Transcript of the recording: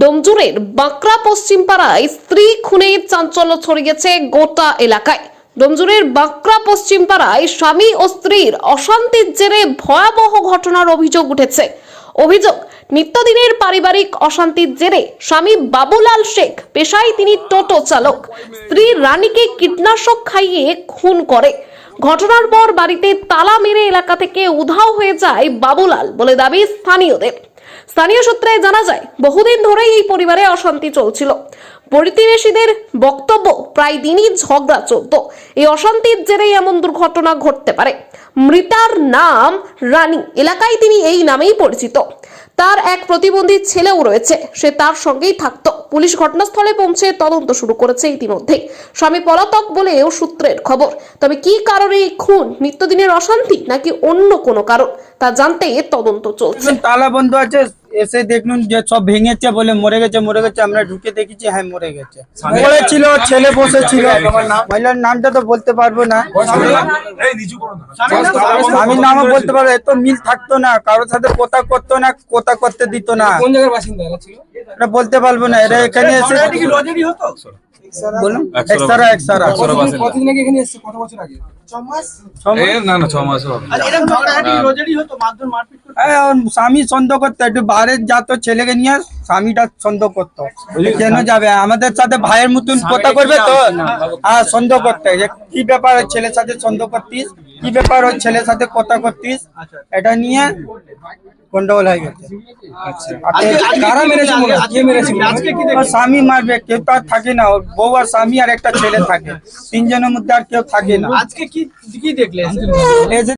ডোমজুরের বাঁকড়া পশ্চিম পাড়ায় স্ত্রী খুনে চাঞ্চল্য ছড়িয়েছে গোটা এলাকায়। ডোমজুরের বাঁকড়া পশ্চিম পাড়ায় স্বামী ও স্ত্রীর অশান্তির জেরে ভয়াবহ ঘটনার অভিযোগ উঠেছে। অভিযোগ, নিত্যদিনের পারিবারিক অশান্তির জেরে স্বামী বাবুলাল শেখ পেশায় তিনি টোটো চালক। স্ত্রী রানীকে কীটনাশক খাইয়ে খুন করে। ঘটনার পর বাড়িতে তালা মেরে এলাকা থেকে উধাও হয়ে যায় বাবুলাল বলে দাবি স্থানীয়দের। স্থানীয় সূত্রে জানা যায়, বহুদিন ধরেই এই পরিবারে অশান্তি চলছিল। প্রতিবেশীদের বক্তব্য প্রায় দিনই ঝগড়া চলত। এই অশান্তির জেরেই এমন দুর্ঘটনা ঘটতে পারে। মৃতার নাম রানী। এলাকায় তিনি এই নামেই পরিচিত। তার এক প্রতিবন্ধী ছেলেও রয়েছে। সে তার সঙ্গেই থাকত। পুলিশ ঘটনাস্থলে পৌঁছে তদন্ত শুরু করেছে ইতিমধ্যে স্বামী পলাতক বলে বলেও সূত্রের খবর। তবে কি কারণে এই খুন? নিত্যদিনের অশান্তি নাকি অন্য কোনো কারণ? তা জানতে তদন্ত চলছে। তালা বন্ধ আছে এসে দেখুন যে সব ভেঙেছে বলে মরে গেছে মরে গেছে আমরা ঢুকে দেখেছি হ্যাঁ মরে গেছে। পড়েছিল ছেলে বসেছিল। মহিলার নামটা তো বলতে পারব না। আমি নামও বলতে পারব এত মিল থাকতো না কারোর সাথে কোথা করতো না কোথা করতে দিত না। এরা ছিল? বলতে পারব না এটা এখানে এসে বলুন। একসারা একসারা কতদিন কতদিন আগে এখানে এসেছে? কত বছর আগে? এ না না ছ মাস হবে। হ্যাঁ, ওর স্বামী সন্দেহ করতে একটু বাইরে যাতো ছেলেকে নিয়ে স্বামীটা সন্দেহ করতো। কেন যাবে? আমাদের সাথে ভাইয়ের মতন কথা করবে তো? হ্যাঁ সন্দেহ করতে। যে কি ব্যাপার ওই ছেলের সাথে সন্দেহ করতিস? কি ব্যাপার ওই ছেলের সাথে কথা করতিস? এটা নিয়ে গন্ডগোল হয়ে গেছে। কারা মেরেছে? ওর স্বামী মারবে কেউ তো আর থাকে না। ওর বউ আর স্বামী আর একটা ছেলে থাকে। তিনজনের মধ্যে আর কেউ থাকে না। আজকে কি কি দেখলে?